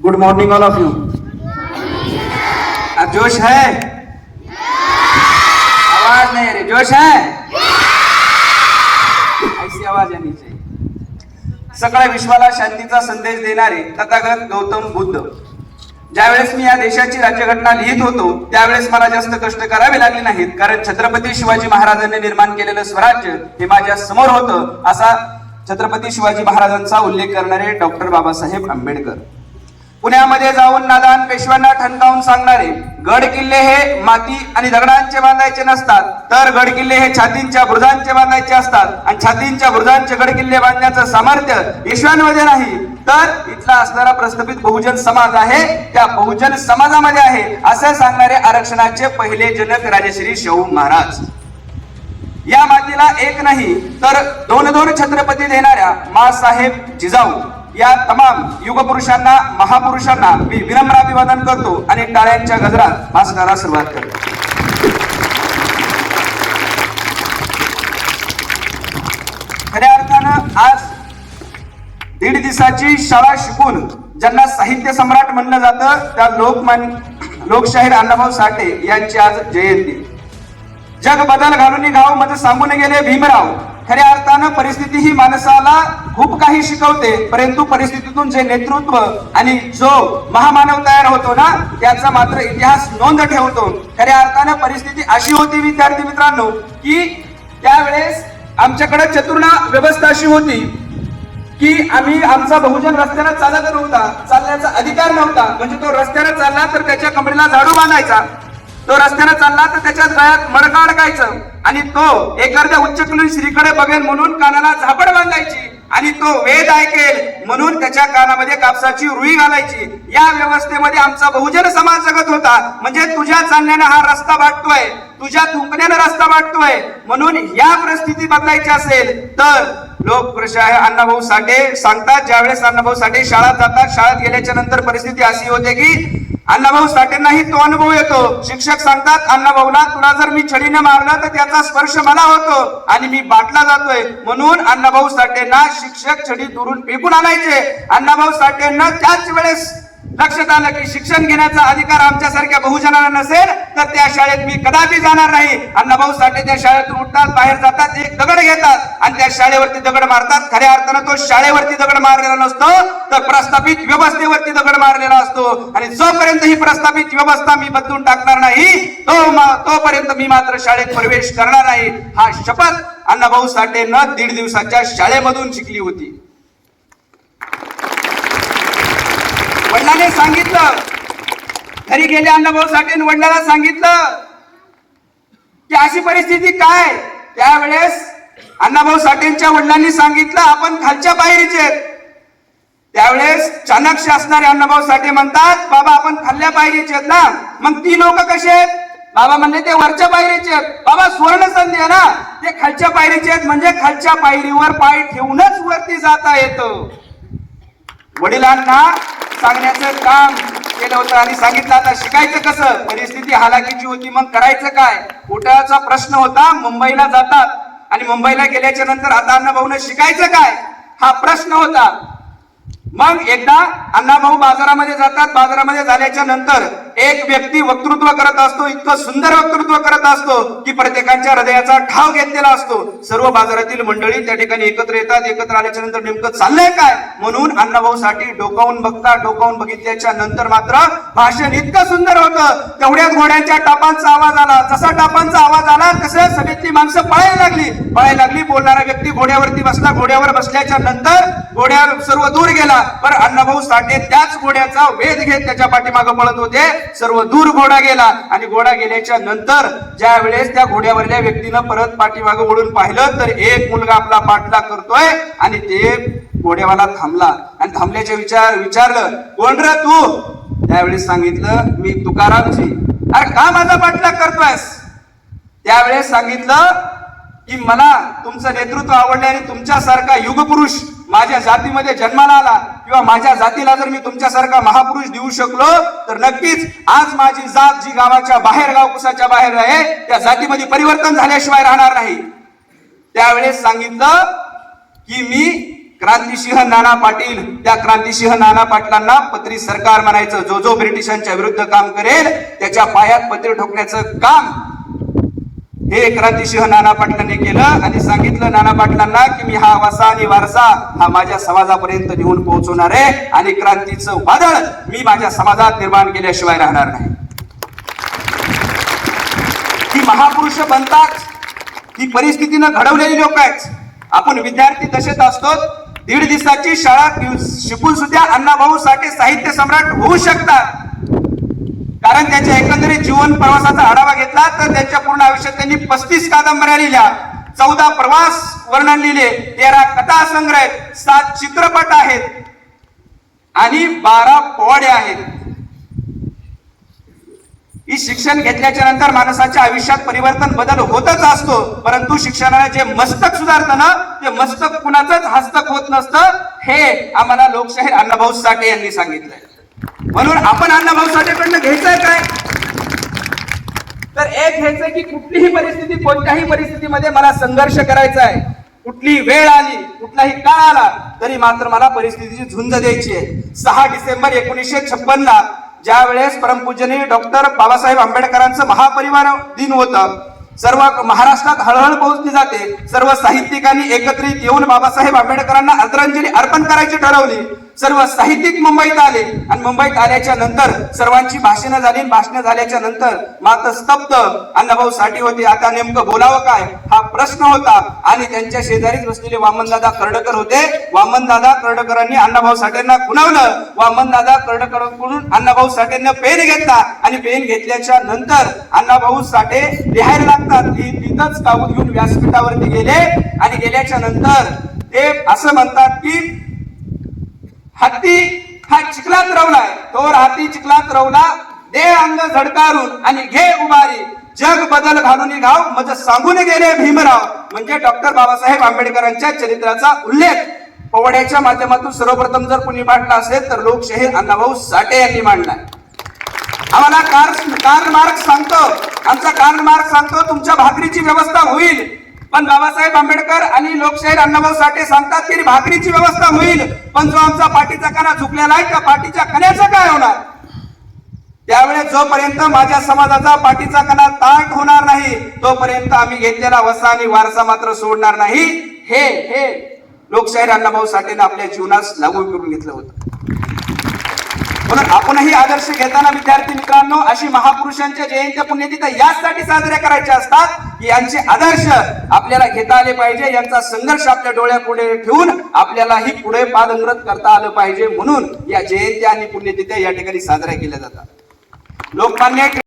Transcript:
Good morning all of you अब जोश है? आवाज नहीं आ रही। जोश है? ऐसी आवाज आनी चाहिए सगळ्या विश्वाला शांतीचा संदेश देणारे तथागत गौतम बुद्ध। ज्यावेळेस मी या देशाची राज्यघटना लिहित होतो त्यावेळेस मला जास्त कष्ट करावे लागले नाहीत कारण छत्रपती शिवाजी महाराजांनी निर्माण केलेलं स्वराज्य हे माझ्यासमोर होतं असा छत्रपती शिवाजी महाराजांचा उल्लेख करणारे डॉक्टर बाबासाहेब आंबेडकर. पुण्यामध्ये जाऊन नादान पेशव्यांना ठणकावून सांगणारे गड किल्ले हे माती आणि दगडांचे बांधायचे नसतात. तर गड किल्ले हे छातींच्या बुरुजांचे बांधायचे असतात. आणि छातींच्या बुरुजांचे गड किल्ले बांधण्याचं सामर्थ्य पेशव्यांमध्ये नाही. तर इथला असणारा प्रस्थापित बहुजन समाज आहे त्या बहुजन समाजामध्ये आहे असं सांगणारे आरक्षणाचे पहिले जनक राजश्री शाहू महाराज. या मातीला एक नाही तर दोन दोन छत्रपती देणाऱ्या मासाहेब जिजाऊ. या तमाम युगपुरुषांना महापुरुषांना मी विनम्र अभिवादन करतो आणि टाळ्यांच्या गजरात भाषणाला सुरुवात करतो. खऱ्या अर्थानं आज दीड दिवसाची शाळा शिकून ज्यांना साहित्य सम्राट म्हणलं जातं त्या लोकमान लोकशाहीर अण्णाभाऊ साठे यांची आज जयंती. जग बदल घालून गावमध्ये सांगून गेले भीमराव. खऱ्या अर्थानं परिस्थिती ही माणसाला खूप काही शिकवते परंतु परिस्थितीतून जे नेतृत्व आणि जो महामानव तयार होतो ना त्याचा मात्र इतिहास नोंद ठेवतो. खऱ्या अर्थानं परिस्थिती अशी होती विद्यार्थी मित्रांनो की त्यावेळेस आमच्याकडे चतुर्णा व्यवस्था अशी होती की आम्ही आमचा बहुजन रस्त्याला चालत नव्हता चालण्याचा अधिकार नव्हता. म्हणजे तो रस्त्याला चालला तर त्याच्या कमरेला झाडू बांधायचा. तो रस्त्याला चालला तर त्याच्या गळ्यात मडका अडकायचं. आणि तो एखाद्या उच्चकुली श्रीकडे बघेल म्हणून कानाला झापड बांधायची आणि तो वेद ऐकेल म्हणून त्याच्या कानामध्ये कापसाची रुई घालायची. या व्यवस्थेमध्ये आमचा बहुजन समाज जगत होता. म्हणजे तुझ्या चालण्यानं हा रस्ता वाटतोय. तुझ्या थुंकण्यानं रस्ता वाटतोय. म्हणून या परिस्थिती बदलायची असेल तर लोकप्रशाह अण्णाभाऊ साठे सांगतात ज्यावेळेस अण्णाभाऊ साठे शाळा जातात शाळेत गेल्याच्यानंतर परिस्थिती अशी होते की अण्णाभाऊ साठेंनाही तो अनुभव येतो. शिक्षक सांगतात अण्णाभाऊला तुला जर मी छडीने मारलं तर त्याचा स्पर्श मला होतो आणि मी बाटला जातोय. म्हणून अण्णाभाऊ साठेंना शिक्षक छडी दुरून फेकून आणायचे. अण्णाभाऊ साठेंना त्याच वेळेस लक्षात आलं की शिक्षण घेण्याचा अधिकार आमच्यासारख्या बहुजनांना नसेल तर त्या शाळेत मी कदापि जाणार नाही. अण्णाभाऊ साठे त्या शाळेतून उठतात बाहेर जातात एक दगड घेतात आणि त्या शाळेवरती दगड मारतात. खऱ्या अर्थानं तो शाळेवरती दगड मारलेला नसतो तर प्रस्थापित व्यवस्थेवरती दगड मारलेला असतो. आणि जोपर्यंत ही प्रस्थापित व्यवस्था मी बदलून टाकणार नाही तो तोपर्यंत मी मात्र शाळेत प्रवेश करणार नाही. हा शपथ अण्णाभाऊ साठेनं दीड दिवसाच्या शाळेमधून शिकली होती. वडिलांनी सांगितलं. घरी गेले अण्णाभाऊ साठे वडिलांना सांगितलं की अशी परिस्थिती काय? त्यावेळेस अण्णाभाऊ साठेंच्या वडिलांनी सांगितलं आपण खालच्या पायरीचे आहेत. त्यावेळेस चाणक्य असणारे अण्णाभाऊ साठे म्हणतात बाबा आपण खाल्ल्या पायरीचे आहेत ना. मग ती लोक कसे आहेत? बाबा म्हणले ते वरच्या पायरीचे आहेत. बाबा सुवर्ण संधी आहे ना. ते खालच्या पायरीचे आहेत म्हणजे खालच्या पायरीवर पाय ठेवूनच वरती जाता येतं. वडिलांना सांगण्याचं काम केलं होतं आणि सांगितलं आता शिकायचं कसं? परिस्थिती हालाकीची होती मग करायचं काय? कुठचा प्रश्न होता मुंबईला जातात आणि मुंबईला गेल्याच्यानंतर आता अण्णाभाऊन शिकायचं काय? हा प्रश्न होता. मग एकदा अण्णाभाऊ बाजारामध्ये जातात बाजारामध्ये झाल्याच्यानंतर एक व्यक्ती वक्तृत्व करत असतो इतकं सुंदर वक्तृत्व करत असतो की प्रत्येकाच्या हृदयाचा ठाव घेतलेला असतो. सर्व बाजारातील मंडळी त्या ठिकाणी एकत्र येतात एकत्र आल्याच्यानंतर नेमकं चाललंय काय? म्हणून अण्णाभाऊ साठी डोकावून बघता डोकावून बघितल्याच्या नंतर मात्र भाषण इतकं सुंदर होतं. तेवढ्याच घोड्यांच्या टापांचा आवाज आला. जसा टापांचा आवाज आला तसं सभेतली माणसं पळायला लागली. पळायला लागली बोलणारा व्यक्ती घोड्यावरती बसला. घोड्यावर बसल्याच्या नंतर घोड्यावर सर्व दूर गेला. पण अण्णाभाऊ साठे त्याच घोड्याचा वेध घेत त्याच्या पाठीमागे पळत होते. सर्व दूर घोडा गेला आणि घोडा गेल्याच्यानंतर ज्या वेळेस त्या घोड्यावरल्या व्यक्तीनं परत पाठीमागे ओढून पाहिलं तर एक मुलगा आपला पाठला करतोय आणि ते घोड्यावाला थांबला. आणि थांबल्याचे विचार विचारलं कोण र तू? त्यावेळेस सांगितलं मी तुकारामची. अरे का माझा पाठलाग करतोयस? त्यावेळेस सांगितलं की मला तुमचं नेतृत्व आवडले आणि तुमच्यासारखा युगपुरुष माझ्या जातीमध्ये जन्माला आला. किंवा माझ्या जातीला जर मी तुमच्यासारखा महापुरुष देऊ शकलो तर नक्कीच आज माझी जात जी गावाच्या बाहेर गावकुसाच्या बाहेर आहे त्या जातीमध्ये परिवर्तन झाल्याशिवाय राहणार नाही. त्यावेळेस सांगितलं की मी क्रांतिसिंह नाना पाटील त्या क्रांतिसिंह नाना पाटलांना पत्री सरकार म्हणायचं जो जो ब्रिटिशांच्या विरुद्ध काम करेल त्याच्या पायात पत्री ठोकण्याचं काम हे क्रांतिसिंह नाना पाटलांनी केलं आणि सांगितलं नाना पाटलांना की मी हा वसा आणि वारसा हा माझ्या समाजापर्यंत नेऊन पोहोचवणार आहे आणि क्रांतीचं वादळ मी माझ्या समाजात निर्माण केल्याशिवाय राहणार नाही. ही महापुरुष बनतात. ही परिस्थितीनं घडवलेली लोक आहेत. आपण विद्यार्थी दशेत असतो. दीड दिवसाची शाळा शिकून सुद्धा अण्णाभाऊ साठे साहित्य सम्राट होऊ शकतात. कारण त्यांच्या एकंदरीत जीवन प्रवासाचा आढावा घेतला तर त्यांच्या पूर्ण आयुष्यात त्यांनी पस्तीस कादंबऱ्या लिहिल्या. चौदा प्रवास वर्णन लिहिले तेरा कथा संग्रह सात चित्रपट आहेत आणि बारा पोवाडे आहेत. ही शिक्षण घेतल्याच्या नंतर माणसाच्या आयुष्यात परिवर्तन बदल होतच असतो परंतु शिक्षणाने जे मस्तक सुधारतं ना ते मस्तक कुणाचंच हस्तक होत नसतं हे आम्हाला लोकशाहीर अण्णाभाऊ साठे यांनी सांगितलंय. म्हणून आपण अण्णाभाऊ साठेकडनं घ्यायचंय काय? तर एक घ्यायचंय की कुठलीही परिस्थिती कोणत्याही परिस्थितीमध्ये मला संघर्ष करायचा आहे कुठली वेळ आली कुठलाही काळ आला तरी मात्र मला परिस्थितीची झुंज द्यायची आहे. सहा डिसेंबर एकोणीसशे छप्पन ला ज्या वेळेस परमपूजनीय डॉक्टर बाबासाहेब आंबेडकरांचं महापरिवार दिन होतं सर्व महाराष्ट्रात हळहळ पोहोचली जाते. सर्व साहित्यिकांनी एकत्रित येऊन बाबासाहेब आंबेडकरांना आदरांजली अर्पण करायची ठरवली. सर्व साहित्यिक मुंबईत आले. आणि मुंबईत आल्याच्यानंतर सर्वांची भाषणं झाली. भाषणं झाल्याच्यानंतर मात्र स्तब्ध अण्णाभाऊ साठी होते. आता नेमकं बोलावं काय? हा प्रश्न होता. आणि त्यांच्या शेजारीच बसलेले वामनदादा कर्डकर होते. वामनदादा कर्डकरांनी अण्णाभाऊ साठेंना खुणावलं. वामनदादा कर्डकरांकडून अण्णाभाऊ साठेंना पेन घेतला. आणि पेन घेतल्याच्या नंतर अण्णाभाऊ साठे लिहायला लागतात. ती तिथंच कागद घेऊन व्यासपीठावरती गेले. आणि गेल्याच्यानंतर ते असं म्हणतात की हत्ती हा चिखलात रवलाय. तोर हाती चिखलात रवला दे अंग झडकारून आणि घे उभारी. जग बदल घालून घाव मज सांगून गेले भीमराव. म्हणजे डॉक्टर बाबासाहेब आंबेडकरांच्या चरित्राचा उल्लेख. पोवड्याच्या माध्यमातून सर्वप्रथम जर कुणी मांडला असेल तर लोकशाहीर अण्णाभाऊ साठे यांनी मांडला आम्हाला कार कार्ल मार्क सांगतो. आमचा कार्ल मार्क सांगतो तुमच्या भाकरीची व्यवस्था होईल. पण बाबासाहेब आंबेडकर आणि लोकशाहीर अण्णाभाऊ साठे सांगतात की भाकरीची व्यवस्था होईल पण जो आमचा पाठीचा कणा झुकलेला आहे त्या पाठीच्या कण्याचं काय होणार? त्यावेळेस जोपर्यंत माझ्या समाजाचा पाठीचा कणा ताट होणार नाही तोपर्यंत आम्ही घेतलेला वसा आणि वारसा मात्र सोडणार नाही. हे हे. लोकशाहीर अण्णाभाऊ साठेने आपल्या जीवनास लागू करून घेतलं होतं. म्हणून आपणही आदर्श घेताना विद्यार्थी मित्रांनो अशी महापुरुषांच्या जयंत्या पुण्यतिथ्या याचसाठी साजऱ्या करायच्या असतात की यांचे आदर्श आपल्याला घेता आले पाहिजे यांचा संघर्ष आपल्या डोळ्यापुढे ठेवून आपल्यालाही पुढे पादंग्रत करता आलं पाहिजे म्हणून या जयंत्या आणि पुण्यतिथ्या या ठिकाणी साजऱ्या केल्या जातात. लोकमान्य